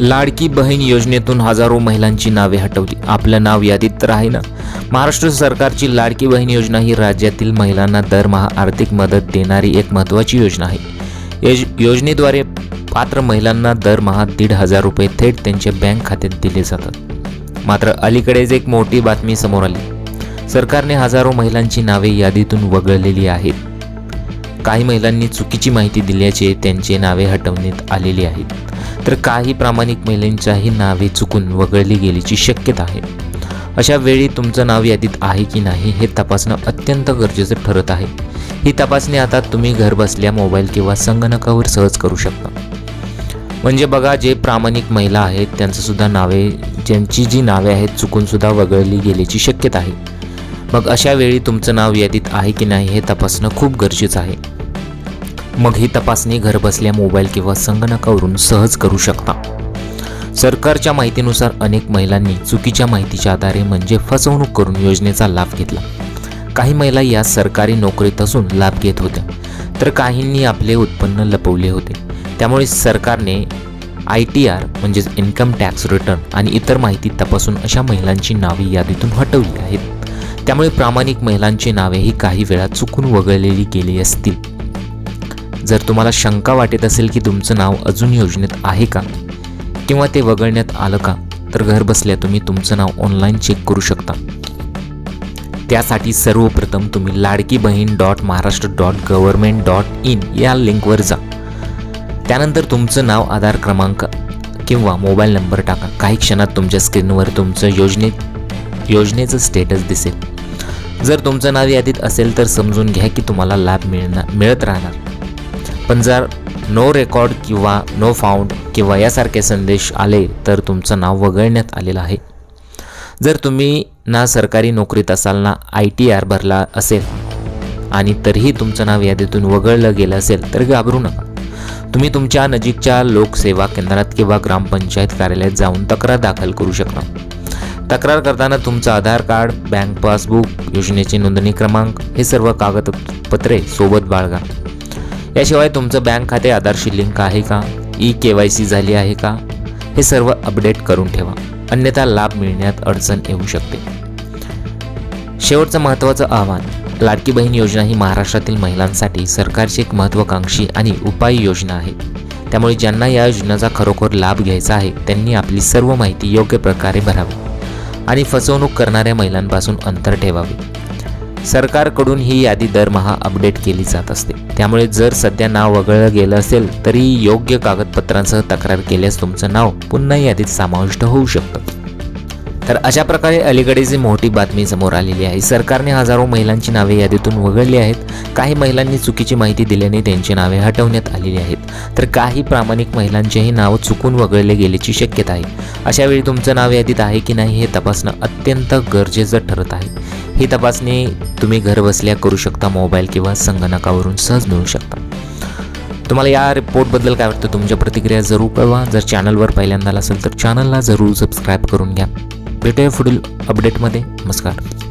लाडकी बहीण योजनेतून हजारो महिलांची नावे हटवली. आपलं नाव यादीत तर आहे ना? महाराष्ट्र सरकारची लाडकी बहीण योजना ही राज्यातील महिलांना दरमहा आर्थिक मदत देणारी एक महत्त्वाची योजना आहे. योज योजनेद्वारे पात्र महिलांना दरमहा दीड हजार रुपये थेट त्यांच्या बँक खात्यात दिले जातात. मात्र अलीकडेच एक मोठी बातमी समोर आली. सरकारने हजारो महिलांची नावे यादीतून वगळलेली आहेत. काही महिलांनी चुकीची माहिती दिल्याचे त्यांचे नावे हटवण्यात आलेली आहेत. तर काही प्रामाणिक महिलांच्याही नावे चुकून वगळली गेल्याची शक्यता आहे. अशा वेळी तुमचं नाव यादीत आहे की नाही हे तपासणं अत्यंत गरजेचं ठरत आहे. ही तपासणी आता तुम्ही घरबसल्या मोबाईल किंवा संगणकावर सहज करू शकता. म्हणजे बघा जे प्रामाणिक महिला आहेत त्यांचंसुद्धा नावे ज्यांची जी नावे आहेत चुकूनसुद्धा वगळली गेल्याची शक्यता आहे. मग अशा वेळी तुमचं नाव यादीत आहे की नाही हे तपासणं खूप गरजेचं आहे. मग ही तपासणी घरबसल्या मोबाईल किंवा संगणकावरून सहज करू शकता. सरकारच्या माहितीनुसार अनेक महिलांनी चुकीच्या माहितीच्या आधारे म्हणजे फसवणूक करून योजनेचा लाभ घेतला. काही महिला या सरकारी नोकरीत असून लाभ घेत होत्या. तर काहींनी आपले उत्पन्न लपवले होते. त्यामुळे सरकारने आय टी आर म्हणजेच इन्कम टॅक्स रिटर्न आणि इतर माहिती तपासून अशा महिलांची नावे यादीतून हटवली आहेत. त्यामुळे प्रामाणिक महिलांची नावेही काही वेळा चुकून वगळलेली गेली असतील. जर तुम्हाला शंका वाटत असेल की तुमचं नाव अजून योजनेत आहे का किंवा ते वगळण्यात आलं का तर घरबसल्या तुम्ही तुमचं नाव ऑनलाईन चेक करू शकता. त्यासाठी सर्वप्रथम तुम्ही Ladki Bahin dot Maharashtra dot government dot in या लिंकवर जा. त्यानंतर तुमचं नाव आधार क्रमांक किंवा मोबाईल नंबर टाका. काही क्षणात तुमच्या स्क्रीनवर तुमचं योजनेत योजनेचं स्टेटस दिसेल. जर तुमचं नाव यादीत असेल तर समजून घ्या की तुम्हाला लाभ मिळणार मिळत राहणार. पण जर नो रेकॉर्ड किंवा नो फाउंड किंवा यासारखे संदेश आले तर तुमचं नाव वगळण्यात आलेलं आहे. जर तुम्ही ना सरकारी नोकरीत असाल ना आय टी आर भरला असेल आणि तरीही तुमचं नाव यादीतून वगळलं गेलं असेल तर घाबरू नका. तुम्ही तुमच्या नजीकच्या लोकसेवा केंद्रात किंवा ग्रामपंचायत कार्यालयात जाऊन तक्रार दाखल करू शकता. तक्रार करताना तुमचं आधार कार्ड बँक पासबुक योजनेची नोंदणी क्रमांक हे सर्व कागदपत्रे सोबत बाळगा. याशिवाय तुमचं बँक खाते आधारशी लिंक आहे का? ई के वाय सी झाली आहे का? हे सर्व अपडेट करून ठेवा. अन्यथा लाभ मिळण्यात अडचण येऊ शकते. शेवटचं महत्त्वाचं आव्हान. लाडकी बहीण योजना ही महाराष्ट्रातील महिलांसाठी सरकारची एक महत्त्वाकांक्षी आणि उपाय योजना आहे. त्यामुळे ज्यांना या योजनेचा खरोखर लाभ घ्यायचा आहे त्यांनी आपली सर्व माहिती योग्य प्रकारे भरावी आणि फसवणूक करणाऱ्या महिलांपासून अंतर ठेवावे. सरकारकडून ही यादी दरमहा अपडेट केली जात असते. त्यामुळे जर सध्या नाव वगळलं गेलं असेल तरी योग्य कागदपत्रांसह तक्रार केल्यास तुमचं नाव पुन्हा यादीत समाविष्ट होऊ शकतं. तर अशा प्रकारे अलीकडेच मोठी बातमी समोर आलेली आहे सरकारने हजारो महिलांची नावे यादीतून वगळली आहेत. काही महिलांनी चुकीची माहिती दिल्याने त्यांची नावे हटवण्यात आलेली आहेत. तर काही प्रामाणिक महिलांचेही नाव चुकून वगळले गेल्याची शक्यता आहे. अशावेळी तुमचं नाव यादीत आहे की नाही हे तपासणं अत्यंत गरजेचं ठरत आहे. ही तपासणी तुम्ही घरबसल्या करू शकता मोबाईल किंवा संगणकावरून सहज मिळू शकता. तुम्हाला या रिपोर्टबद्दल काय वाटतं? तुमच्या प्रतिक्रिया जरूर कळवा. जर चॅनलवर पहिल्यांदा असेल तर चॅनलला जरूर सबस्क्राईब करून घ्या. भेटूया पुढील अपडेटमध्ये नमस्कार.